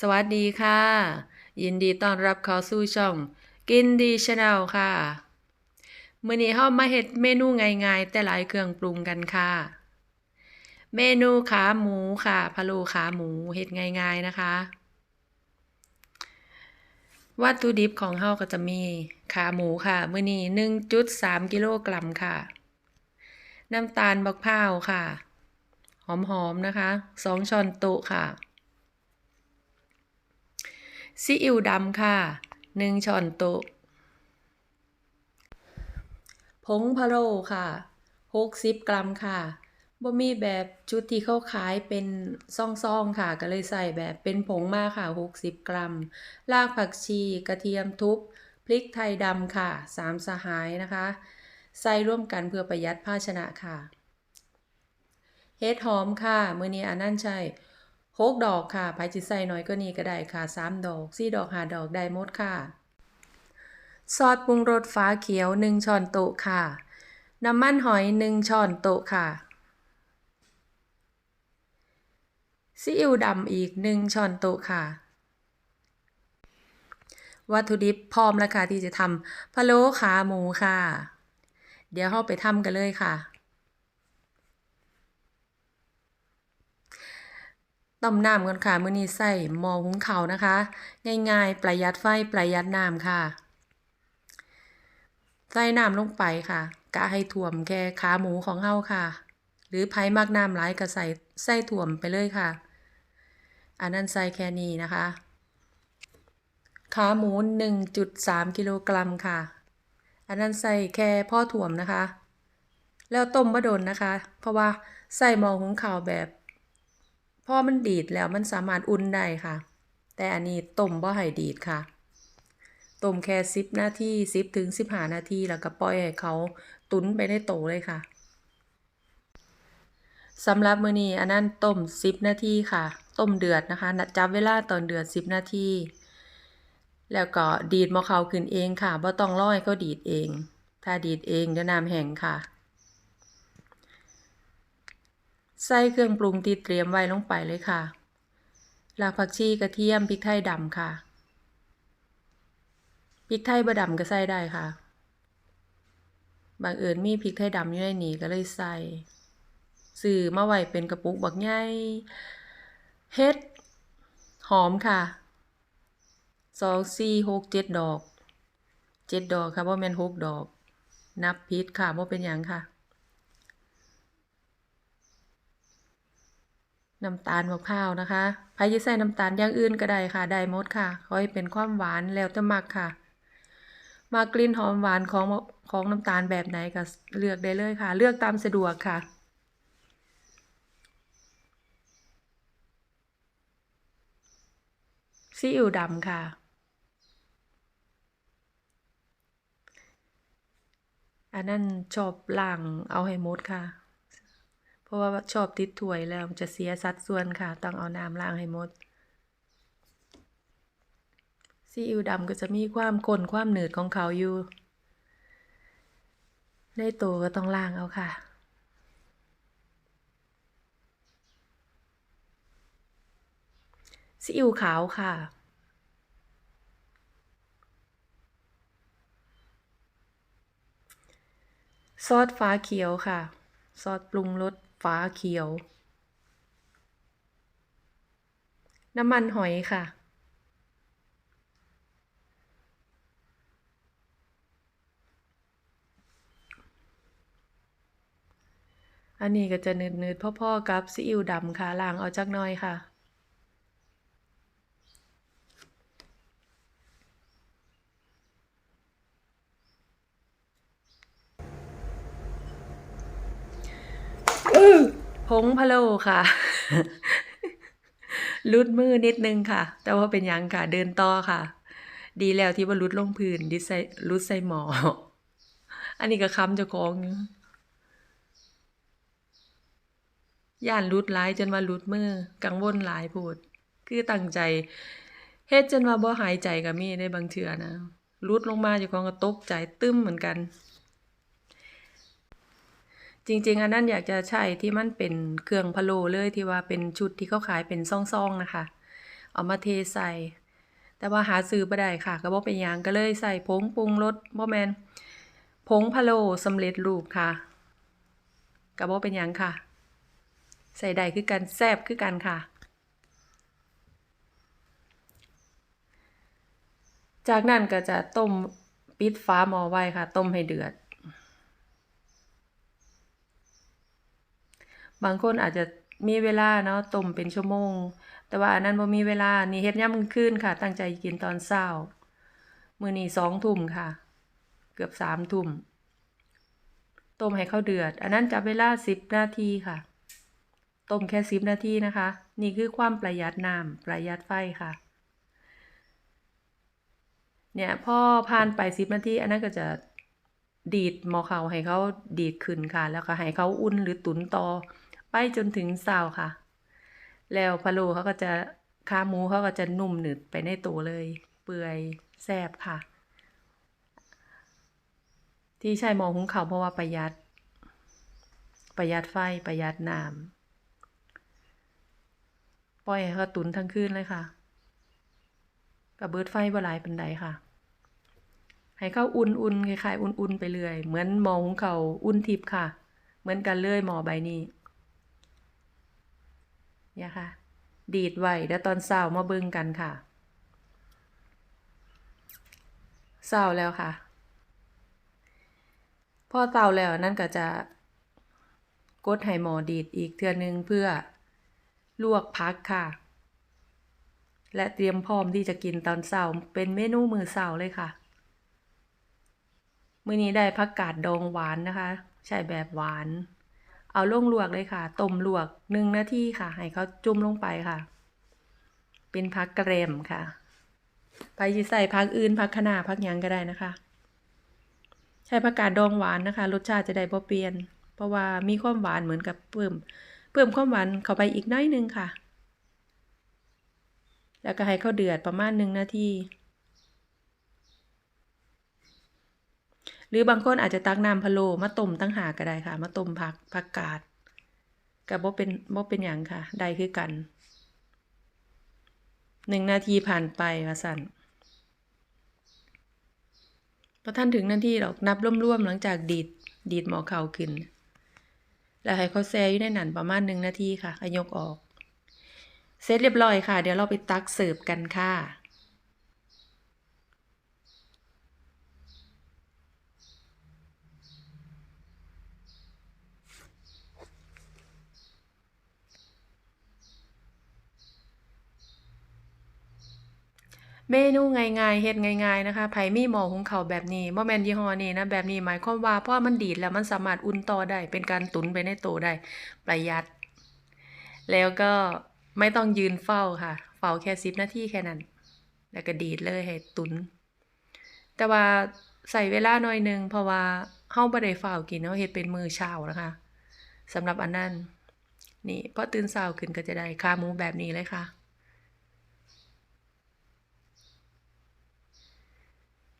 สวัสดีค่ะ ยินดีต้อนรับเข้าสู่ช่อง กินดีชาแนลค่ะมื้อนี้เฮามาเฮ็ดเมนูง่ายๆ แต่หลายเครื่องปรุงกันค่ะ เมนูขาหมูค่ะพะโล้ขาหมูเฮ็ดง่ายๆนะคะ วัตถุดิบของเฮาก็จะมีขาหมูค่ะมื้อนี้1.3กิโลกรัมค่ะ น้ำตาลบักพร้าวค่ะ หอมๆนะคะ 2 ช้อนโต๊ะค่ะ ซีอิ๊วดำค่ะ 1ช้อนโต๊ะผงพะโล้ค่ะ60กรัมค่ะบ่มีแบบชุดที่เขาขายเป็นซ่องๆค่ะ ก็เลยใส่แบบเป็นผงมาค่ะ60กรัม รากผักชีกระเทียมทุบพริกไทยดำค่ะ3สหายนะคะ ใส่ร่วมกันเพื่อประหยัดภาชนะค่ะเฮ็ดหอมค่ะ มือนี้อันนั้นใช่ หกดอกค่ะไผสิใส่น้อยก็นี้ก็ได้ค่ะ3ดอก4ดอก5ดอกได้หมดค่ะ ซอสปรุงรสฟ้าเขียว1ช้อนโต๊ะค่ะ น้ำมันหอย1ช้อนโต๊ะค่ะซีอิ๊วดำอีก1ช้อนโต๊ะค่ะ วัตถุดิบพร้อมแล้วค่ะที่จะทำพะโล้ขาหมูค่ะ เดี๋ยวเราไปทำกันเลยค่ะ ต้มน้ำก่อนค่ะมื้อนี้ใส่หม้อหุงข้าวนะคะ ง่ายๆ ประหยัดไฟประหยัดน้ำค่ะ ใส่น้ำลงไปค่ะกะให้ท่วมแค่ขาหมูของเฮาค่ะ หรือไผมักน้ำหลายก็ใส่ใส่ท่วมไปเลยค่ะ อันนั้นใส่แค่นี้นะคะ ขาหมู 1.3 กิโลกรัมค่ะ อันนั้นใส่แค่พ่อถ่วมนะคะ แล้วต้มบ่โดนนะคะ เพราะว่าใส่หม้อหุงข้าวแบบ พอมันดีดแล้วมันสามารถอุ่นได้ค่ะ แต่อันนี้ต้มบ่ให้ดีดค่ะต้มแค่10นาที10ถึง15นาทีแล้วก็ปล่อยให้เขาตุ๋นไปในโตเลยค่ะสำหรับมือนี้อันนั้นต้ม10นาทีค่ะ ต้มเดือดนะคะจับเวลาตอนเดือด10นาทีแล้วก็ดีดม้อข้าวขึ้นเองค่ะบ่ต้องร้อให้เขาดีดเอง ถ้าดีดเองเดี๋ยวน้ำแห้งค่ะ ใส่เครื่องปรุงที่เตรียมไว้ลงไปเลยค่ะรากผักชีกระเทียมพริกไทยดำค่ะพริกไทยบดำก็ใส่ได้ค่ะ บางเอิญมีพริกไทยดำอยู่ในนี้ก็เลยใส่ซื้อมาไว้เป็นกระปุกบักใหญ่เฮ็ด หอมค่ะสองสี่หกเจ็ดดอกเจ็ดดอกค่ะว่าแม่นหกดอก นับพิษค่ะว่าเป็นหยังค่ะ น้ำตาลมะพร้าวนะคะใครจะใส่น้ำตาลอย่างอื่นก็ได้ค่ะ ได้หมดค่ะขอให้เป็นความหวานแล้วแต่มักค่ะ มากลิ่นหอมหวานของของน้ำตาลแบบไหนก็เลือกได้เลยค่ะ เลือกตามสะดวกค่ะซีอิ๊วดำค่ะ อันนั้นชอบล้างเอาให้หมดค่ะ เพราะว่าชอบติดถ้วยแล้วจะเสียสัดส่วนค่ะ ต้องเอาน้ำล้างให้หมดซีอิ๊วดำก็จะมีความข้นความหนืดของเขาอยู่ ในโตวก็ต้องล้างเอาค่ะ ซีอิ๊วขาวค่ะ ซอสฟ้าเขียวค่ะ ซอสปรุงรส ฟ้าเขียว น้ำมันหอยค่ะ อันนี้ก็จะเนืดๆพ่อๆกับซีอิ๊วดำค่ะล้างเอาจักหน่อยค่ะ ผงพะโล้ค่ะลุดมือนิดนึงค่ะ แต่ว่าเป็นยังค่ะ เดินต่อค่ะ ดีแล้วที่ว่าลุดลงพื้นดิใส่ลุดใส่หมอ อันนี้ก็คำจะคองอยู่ย่านลุดหลายจนว่าลุดมือกังวลหลายพูด คือตั้งใจเฮ็ดจนว่าบ่หายใจก็มีในบางเทื่อนะลุดลงมาจ้าของก็ตกใจตึ้มเหมือนกัน จริง ๆ อันนั้นอยากจะใช้ที่มันเป็นเครื่องพะโล้เลยที่ว่าเป็นชุดที่เขาขายเป็นซ่องๆนะคะ เอามาเทใส่ แต่ว่าหาซื้อบ่ได้ค่ะ ก็บ่เป็นยังก็เลยใส่ผงปรุงรสบ่แมนผงพะโล้สำเร็จรูปค่ะก็บ่เป็นยังค่ะ ใส่ได้คือกันแซ่บคือกันค่ะ จากนั้นก็จะต้มปิดฝาหม้อไว้ค่ะ ต้มให้เดือด บางคนอาจจะมีเวลาเนาะต้มเป็นชั่วโมง แต่ว่าอันนั้นบ่มีเวลานี่เฮ็ดยามมื้อคืนค่ะ ตั้งใจกินตอนเช้ามื้อนี้2ทุ่มค่ะ เกือบ3ทุ่มต้มให้เขาเดือด อันนั้นจับเวลา10นาทีค่ะต้มแค่10นาทีนะคะ นี่คือความประหยัดน้ำประหยัดไฟค่ะ เนี่ยพอผ่านไป10นาทีอันนั้นก็จะดีดหม้อข้าให้เขาดีดขึ้นค่ะ แล้วก็ให้เขาอุ่นหรือตุ๋นต่อ ไปจนถึงเช้าค่ะ แล้วพะโล้เขาก็จะขาหมูเขาก็จะนุ่มหนึบไปในตัวเลย เปื่อยแซ่บค่ะ ที่ใช้หม้อหุงข้าวเพราะว่าประหยัด ประหยัดไฟประหยัดน้ำปล่อยให้เขาตุนทั้งคืนเลยค่ะก็เบิดไฟบ่หลายปานใดค่ะ ให้เข้าอุ่นๆคล้ายๆอุ่นๆไปเรื่อย เหมือนหมอหุงเขาอุ่นทิพย์ค่ะ เหมือนกันเลยหมอใบนี้ เนี่ยค่ะ ดีดไว้เดี๋ยวตอนเช้ามาเบิ่งกันค่ะเช้าแล้วค่ะ พอเช้าแล้วนั่นก็จะกดให้หมอดีดอีกเทื่อนึงเพื่อลวกผักค่ะ และเตรียมพร้อมที่จะกินตอนเช้าเป็นเมนูมือเช้าเลยค่ะ มื้อนี้ได้ผักกาดดองหวานนะคะ ใช้แบบหวาน เอาลงลวกเลยค่ะ ต้มลวก1นาทีค่ะ ให้เขาจุ่มลงไปค่ะ เป็นผักแกล้มค่ะ ไปสิใส่ผักอื่นผักคะน้าผักหยังก็ได้นะคะ ใช้ผักกาดดองหวานนะคะ รสชาติจะได้บ่เปลี่ยน เพราะว่ามีความหวานเหมือนกับเพิ่ม เพิ่มความหวานเข้าไปอีกน้อยนึงค่ะ แล้วก็ให้เขาเดือดประมาณ1นาที หรือบางคนอาจจะตักน้ำพะโลมาต้มต่างหากก็ได้ค่ะ มาต้มผักผักกาดก็บ่เป็นบ่เป็นหยังค่ะ ได้คือกัน1นาทีผ่านไปว่าซั่นบ่ทันถึงนาทีดอกนับร่วมๆหลังจากดีดดีดหม้อข้าขึ้น แล้วให้เขาแช่อยู่ในนั้นประมาณ1นาทีค่ะยกออก เสร็จเรียบร้อยค่ะ เดี๋ยวเราไปตักเสิร์ฟกันค่ะ เมนูง่ายๆเฮ็ดง่ายๆนะคะไผมีหม้อหุงข้าวแบบนี้บ่แม่นยี่ห้อนี้นะแบบนี้หมายความว่าพอมันดีดแล้วมันสามารถอุ่นต่อได้เป็นการตุนไปในตัวได้ประหยัด แล้วก็ไม่ต้องยืนเฝ้าค่ะ เฝ้าแค่10นาทีแค่นั้น แล้วก็ดีดเลยให้ตุน แต่ว่าใช้เวลาหน่อยหนึ่งเพราะว่าเราบ่ได้ฟ้ากินเราเฮ็ดเป็นมื้อเช้านะคะสำหรับอันนั้นนี่พอตื่นเช้าขึ้นก็จะได้ขาหมูแบบนี้เลยค่ะ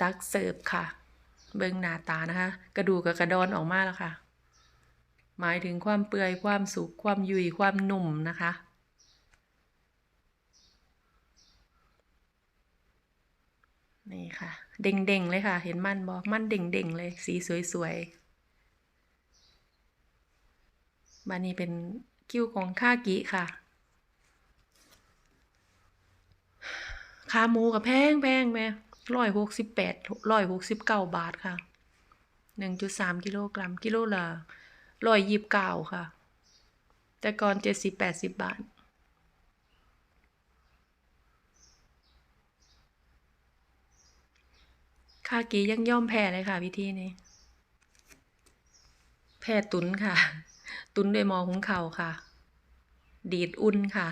ตักเสิร์ฟค่ะ เบิ่งหน้าตานะคะ กระดูกกับกระดอนออกมาแล้วค่ะ หมายถึงความเปื่อยความสุกความยุยความนุ่มนะคะนี่ค่ะ เด้งๆเลยค่ะ เห็นมันบ่มันเด้งๆเลย สีสวยๆบัดนี้เป็นคิ้วของคากิค่ะขาหมูก็แพงๆแร้อยหกสิบแปดร้อยหกสิบเก้าบาทค่ะหนึ่งจุดสามกิโลกรัม กิโลละร้อยยีบเก้าค่ะ แต่ก่อนเจ็ดสิบแปดสิบบาท ค่ากียังย่อมแพ้เลยค่ะวิธีนี้ แพ้ตุนค่ะ ตุนด้วยมอหุงเข่าค่ะ ดีดอุ่นค่ะ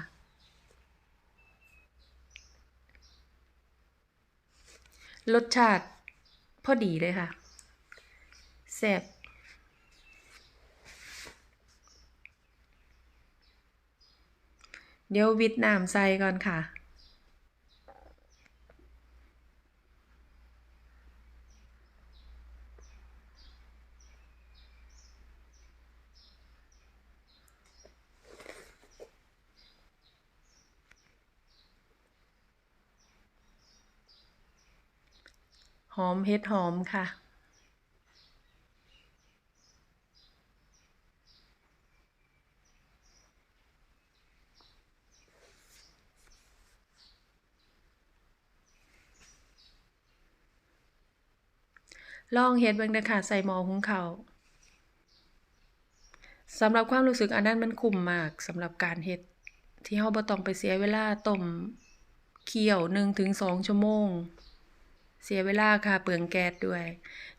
รสชาติพอดีเลยค่ะแซ่บเดี๋ยววิดน้ำใส่ก่อนค่ะ หอมเฮ็ดหอมค่ะ ลองเฮ็ดเบิ่งเด้อค่ะ ใส่หม้อหุงข้าวสำหรับความรู้สึกอันนั้นมันคุ้มมากสำหรับการเฮ็ดที่เราบ่ต้องไปเสียเวลาต้มเคี่ยว1-2ชั่วโมง เสียเวลาค่ะเปลืองแก๊สด้วย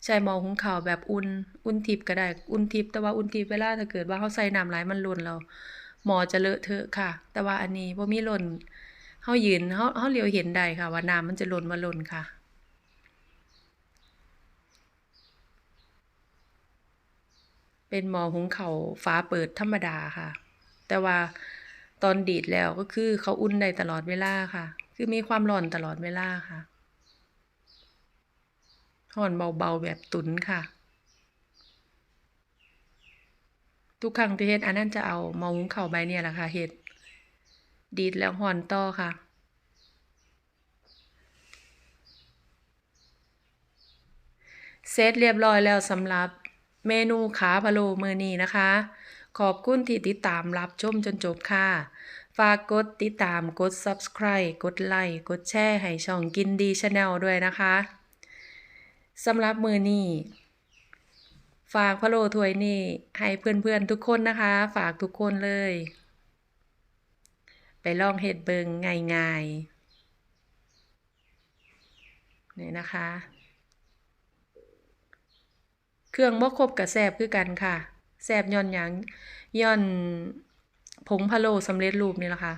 ใช้หม้อหุงข้าวแบบอุ่น อุ่นทิพย์ก็ได้ อุ่นทิพย์แต่ว่าอุ่นทิพย์เวลาถ้าเกิดว่าเราใส่น้ำหลายมันล้นแล้วหมอจะเลอะเทอะค่ะ แต่ว่าอันนี้บ่มีล้นเรายืนเราเราเลียวเห็นได้ค่ะ ว่าน้ำมันจะล้นบ่ล้นค่ะเป็นหมอหุงข้าวฝาเปิดธรรมดาค่ะ แต่ว่าตอนดีดแล้วก็คือเขาอุ่นได้ตลอดเวลาค่ะ คือมีความร้อนตลอดเวลาค่ะ ร้อนเบาๆแบบตุ๋นค่ะ ทุกครั้งที่เฮ็ดอันนั้นจะเอาม้อหุงข้าวใบเนี้ยแหละค่ะเฮ็ดดีดแล้วร้อนต่อค่ะเสร็จเรียบร้อยแล้วสำหรับเมนูขาพะโลมือนี้นะคะ ขอบคุณที่ติดตามรับชมจนจบค่ะ ฝากกดติดตามกด Subscribe กดไลค์กดแชร์ให้ช่องกินดี Channel ด้วยนะคะ สำหรับมือนี้ ฝากพะโลถวยนี้ให้เพื่อนๆทุกคนนะคะ ฝากทุกคนเลย ไปลองเฮ็ดเบิงง่ายๆนี่นะคะ เครื่องบ่ครบก็แซบคือกันค่ะแซบย้อนหยังย้อนผงพะโลสำเร็จรูปนี่แหละค่ะ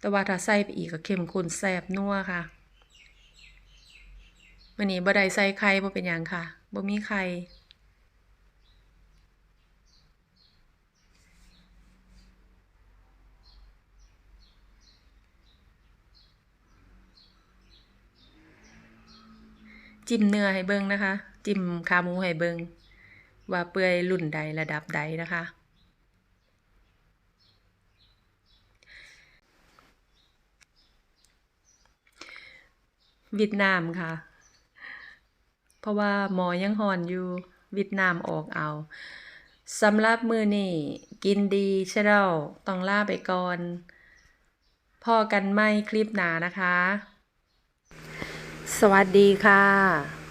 แต่ว่าถ้าใส่ไปอีกก็เข้มข้นแซบนัวค่ะ มื้อนี้บ่ได้ใส่ไข่บ่เป็นหยังค่ะบ่มีไข่จิ้มเนื้อให้เบิ่งนะคะ จิ้มขาหมูให้เบิ่งว่าเปื่อยรุ่นใดระดับใดนะคะ วิดน้ำค่ะ เพราะว่าหมอยังหอนอยู่วิดนามออกเอาสำหรับมือนี่กินดีเช่เราต้องลาไปก่อนพ่อกันไม่คลิปหนานะคะ สวัสดีค่ะ